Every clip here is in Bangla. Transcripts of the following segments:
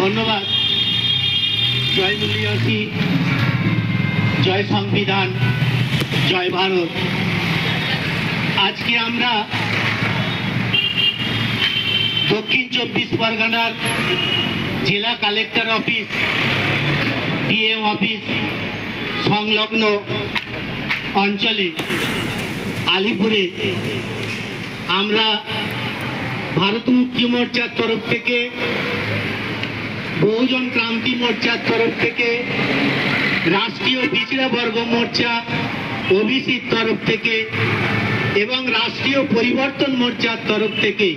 ধন্যবাদ। জয় মুলিয়াসি জয় সংবিধান। জয় ভারত। আজকে আমরা দক্ষিণ চব্বিশ পরগনার জেলা কালেক্টর অফিস ডিএম অফিস, সংলগ্ন অঞ্চলে, আলিপুরে আমরা ভারত মুক্তি মোর্চার তরফ থেকে বহুজন ক্রান্তি মোর্চার তরফ থেকে, রাষ্ট্রীয় পিছড়া বর্গ মোর্চা, ওবিসির তরফ থেকে এবং রাষ্ট্রীয় পরিবর্তন মোর্চার তরফ থেকে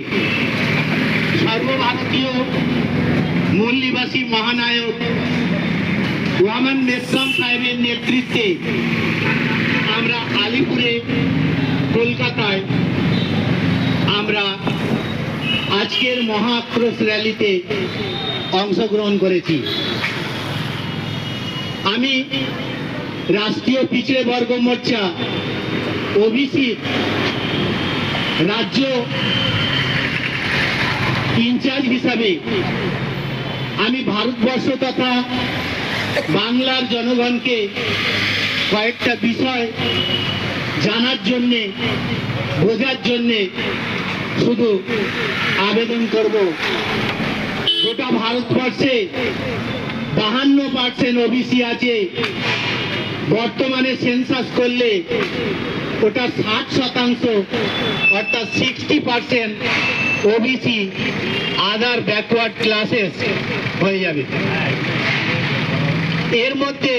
সর্বভারতীয় মূলনিবাসী মহানায়ক ওয়ামান মেসরাম সাহেবের নেতৃত্বে আমরা আলিপুরে, কলকাতায় আমরা আজকের মহা আক্রোশ র্যালিতে অংশগ্রহণ করেছি। আমি রাষ্ট্রীয় পিছড়ে বর্গ মোর্চা ওবিসি রাজ্য ইনচার্জ হিসাবে আমি ভারতবর্ষ তথা বাংলার জনগণকে কয়েকটা বিষয় জানার জন্যে, বোঝার জন্যে শুধু আবেদন করব। গোটা ভারতবর্ষে বাহান্ন পার্সেন্ট ওবিসি আছে। বর্তমানে সেন্সাস করলে ওটা ষাট শতাংশ, অর্থাৎ sixty percent OBC other backward classes হয়ে যাবে। এর মধ্যে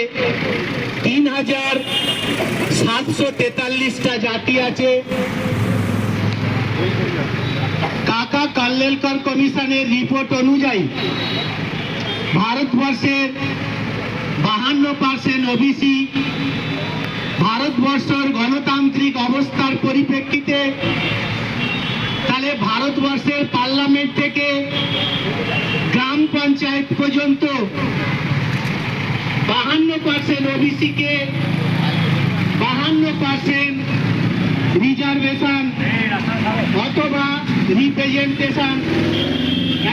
তিন হাজার সাতশো তেতাল্লিশটা জাতি আছে। কাকা কাল্লেলকর কমিশনের রিপোর্ট অনুযায়ী ভারতবর্ষের বাহান্ন পার্সেন্ট ওবিসি ভারতবর্ষের গণতান্ত্রিক অবস্থার পরিপ্রেক্ষিতে, তাহলে ভারতবর্ষের পার্লামেন্ট থেকে গ্রাম পঞ্চায়েত পর্যন্ত বাহান্ন পার্সেন্ট ওবিসিকে বাহান্ন পার্সেন্ট রিজার্ভেশন অথবা রিপ্রেজেন্টেশন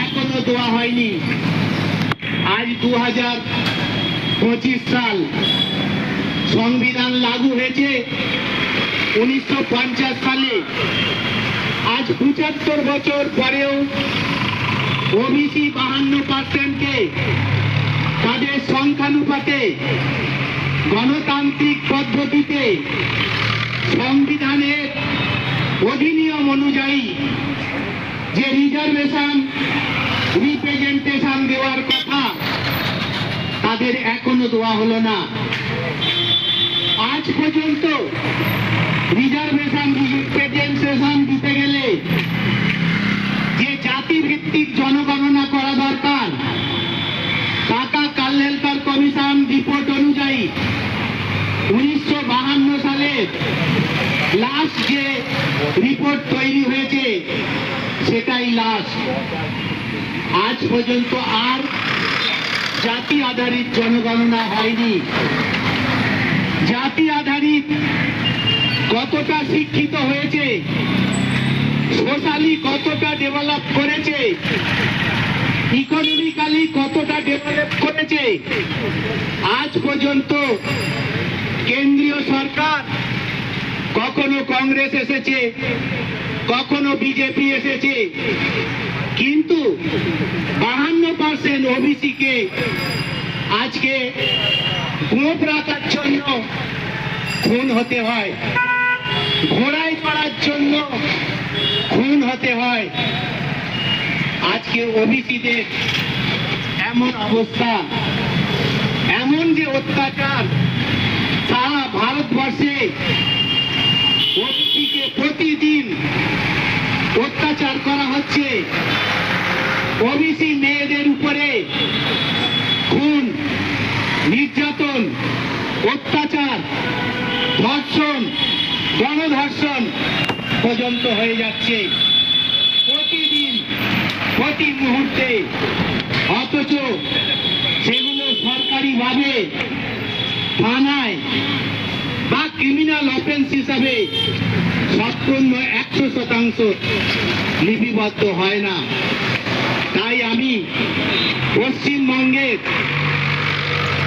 এখনও দেওয়া হয়নি। আজ দু হাজার পঁচিশ সাল সংবিধান লাগু হয়েছে উনিশশো পঞ্চাশ সালে। আজ পঁচাত্তর বছর পরেও ওবিসি বাহান্ন পার্সেন্টকে তাদের সংখ্যানুপাতে গণতান্ত্রিক পদ্ধতিতে সংবিধানের অধিনিয়ম অনুযায়ী যে রিজার্ভেশন রিপ্রেজেন্টেশন দেওয়ার কথা, তাদের এখনও দেওয়া হলো না। আজ পর্যন্ত রিজার্ভেশন রিপ্রেজেন্টেশন দিতে গেলে যে জাতি ভিত্তিক জনগণনা করা দরকার টাকা কাল্লেলকার কমিশন রিপোর্ট অনুযায়ী উনিশশো সালে লাস্ট যে রিপোর্ট তৈরি হয়েছে, সেটাই লাস্ট আজ পর্যন্ত আর জাতি আধারিত জনগণনা হয়নি। জাতি আধারিত কতটা শিক্ষিত হয়েছে সোশ্যালি কতটা ডেভেলপ করেছে ইকোনমিক্যালি কতটা ডেভেলপ করেছে, আজ পর্যন্ত কেন্দ্রীয় সরকার কখনো কংগ্রেস এসেছে, কখনো বিজেপি এসেছে, কিন্তু বাহান্ন পার্সেন্ট ওবিসিকে আজকে গোপ রাখার জন্য খুন হতে হয়, ঘোড়ায় চড়ার জন্য খুন হতে হয়। আজকে ওবিসিদের এমন অবস্থা, এমন যে অত্যাচার, সারা ভারতবর্ষে ওবিসিকে প্রতিদিন অত্যাচার করা হচ্ছে। ওবিসি মেয়েদের উপরে খুন, নির্যাতন, অত্যাচার, ধর্ষণ, গণধর্ষণ পর্যন্ত হয়ে যাচ্ছে। প্রতিদিন, প্রতি মুহূর্তে, অথচ সেগুলো সরকারিভাবে থানায় বা ক্রিমিনাল অফেন্স হিসাবে সম্পূর্ণ একশো শতাংশ লিপিবদ্ধ হয় না। তাই আমি পশ্চিমবঙ্গের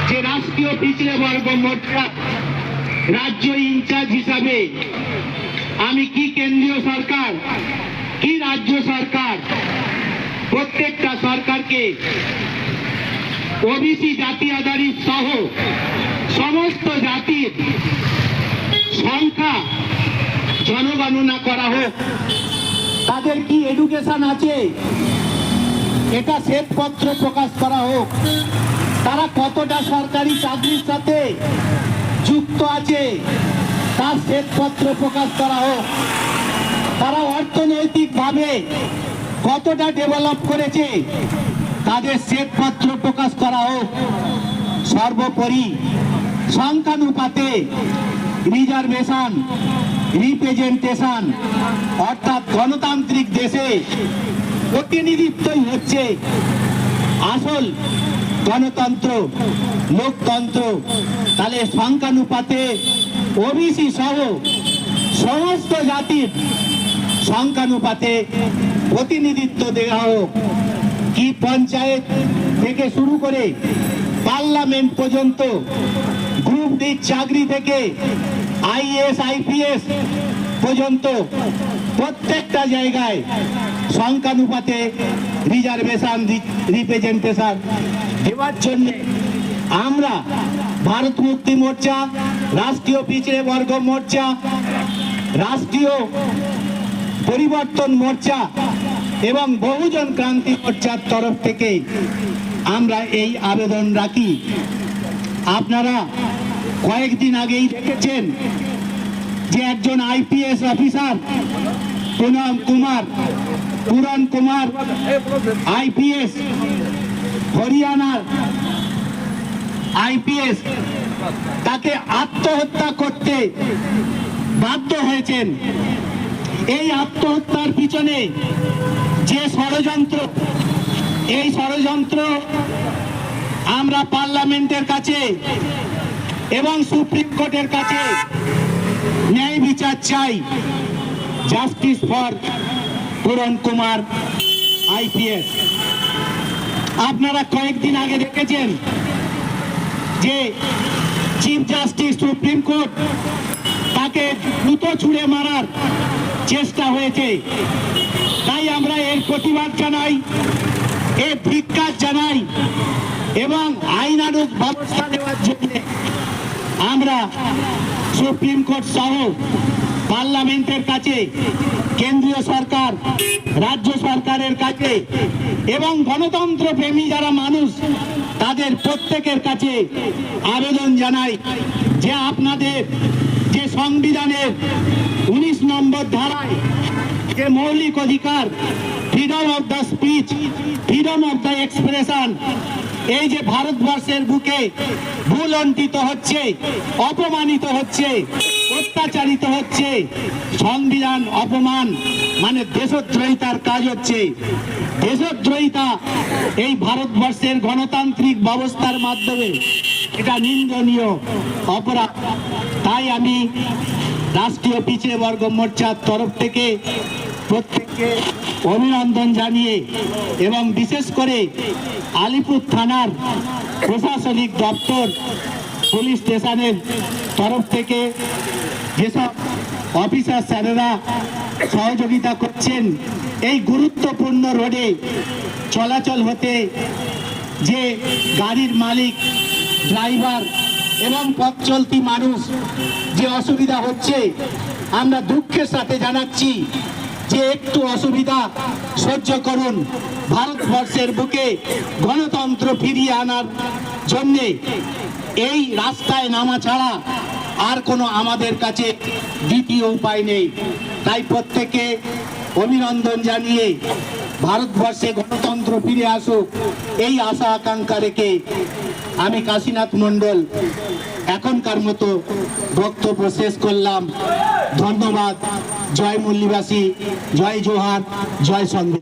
যে রাষ্ট্রীয় পিছড়ে বর্গ মোর্চা, রাজ্য ইনচার্জ হিসাবে আমি কি কেন্দ্রীয় সরকার, কি রাজ্য সরকার, প্রত্যেকটা সরকারকে ওবিসি জাতি আধারিত সহ সমস্ত জাতির সংখ্যা জনগণনা করা হোক। তাদের কি এডুকেশন আছে? এটা শ্বেতপত্র প্রকাশ করা হোক। তারা কতটা সরকারি চাকরির সাথে যুক্ত আছে, তার শ্বেতপত্র প্রকাশ করা হোক। তারা অর্থনৈতিকভাবে কতটা ডেভেলপ করেছে, তাদের শ্বেতপত্র প্রকাশ করা হোক। সর্বোপরি সংখ্যানুপাতে রিজার্ভেশন রিপ্রেজেন্টেশন অর্থাৎ গণতান্ত্রিক দেশে প্রতিনিধিত্বই হচ্ছে আসল গণতন্ত্র, লোকতন্ত্র। তাহলে সংখ্যানুপাতে ওবিসি সহ সমস্ত জাতির সংখ্যানুপাতে প্রতিনিধিত্ব দেওয়া হোক। কি পঞ্চায়েত থেকে শুরু করে পার্লামেন্ট পর্যন্ত, গ্রুপ ডি চাকরি থেকে আইএস, আইপিএস পর্যন্ত প্রত্যেকটা জায়গায় সংখ্যানুপাতে রিজার্ভেশন রিপ্রেজেন্টেশন দেওয়ার জন্য আমরা ভারত মুক্তি মোর্চা, রাষ্ট্রীয় পিছড়ে বর্গ মোর্চা, রাষ্ট্রীয় পরিবর্তন মোর্চা এবং বহুজন ক্রান্তি মোর্চার তরফ থেকে আমরা এই আবেদন রাখি। আপনারা কয়েকদিন আগেই দেখেছেন যে একজন আইপিএস অফিসার পুনম কুমার, পুরন কুমার, আইপিএস, হরিয়ানার আইপিএস, তাকে আত্মহত্যা করতে বাধ্য হয়েছেন। এই আত্মহত্যার পিছনে যে ষড়যন্ত্র, এই ষড়যন্ত্র আমরা পার্লামেন্টের কাছে এবং সুপ্রিম কোর্টের কাছে ন্যায় বিচার চাই। জাস্টিস ফর পূরণ কুমার আইপিএস আপনারা কয়েকদিন আগে দেখেছেন যে চিফ জাস্টিস সুপ্রিম কোর্ট তাকে জুতো ছুঁড়ে মারার চেষ্টা হয়েছে। তাই আমরা এর প্রতিবাদ জানাই, এর ধিক্কার জানাই এবং আইনানুগ ব্যবস্থা নেওয়ার জন্য আমরা সুপ্রিম কোর্ট সহ পার্লামেন্টের কাছে, কেন্দ্রীয় সরকার, রাজ্য সরকারের কাছে এবং গণতন্ত্র প্রেমী যারা মানুষ, তাদের প্রত্যেকের কাছে আবেদন জানাই যে আপনাদের যে সংবিধানের উনিশ নম্বর ধারায় যে মৌলিক অধিকার freedom of the speech freedom of the expression এই যে ভারতবর্ষের বুকে ভুল ভুলন্টিত হচ্ছে, অপমানিত হচ্ছে, অত্যাচারিত হচ্ছে, সংবিধান অপমান মানে দেশদ্রোহিতার কাজ হচ্ছে। দেশদ্রোহিতা এই ভারতবর্ষের গণতান্ত্রিক ব্যবস্থার মাধ্যমে এটা নিন্দনীয় অপরাধ। তাই আমি রাষ্ট্রীয় পিছিয়ে বর্গ মোর্চার তরফ থেকে প্রত্যেককে অভিনন্দন জানিয়ে এবং বিশেষ করে আলিপুর থানার প্রশাসনিক দপ্তর, পুলিশ স্টেশনের তরফ থেকে যেসব অফিসার স্যারেরা সহযোগিতা করছেন, এই গুরুত্বপূর্ণ রোডে চলাচল হতে যে গাড়ির মালিক, ড্রাইভার এবং পথ চলতি মানুষ যে অসুবিধা হচ্ছে, আমরা দুঃখের সাথে জানাচ্ছি। যে একটু অসুবিধা সহ্য করুন। ভারতবর্ষের বুকে গণতন্ত্র ফিরিয়ে আনার জন্যে এই রাস্তায় নামা ছাড়া আর কোনো আমাদের কাছে দ্বিতীয় উপায় নেই। তাই প্রত্যেকে অভিনন্দন জানিয়ে ভারতবর্ষে গণতন্ত্র ফিরে আসুক, এই আশা আকাঙ্ক্ষা রেখে আমি কাশীনাথ মণ্ডল এখনকার মতো বক্তব্য শেষ করলাম। ধন্যবাদ। জয় মল্লিবাসী। জয় জোহার। জয় সংবিধান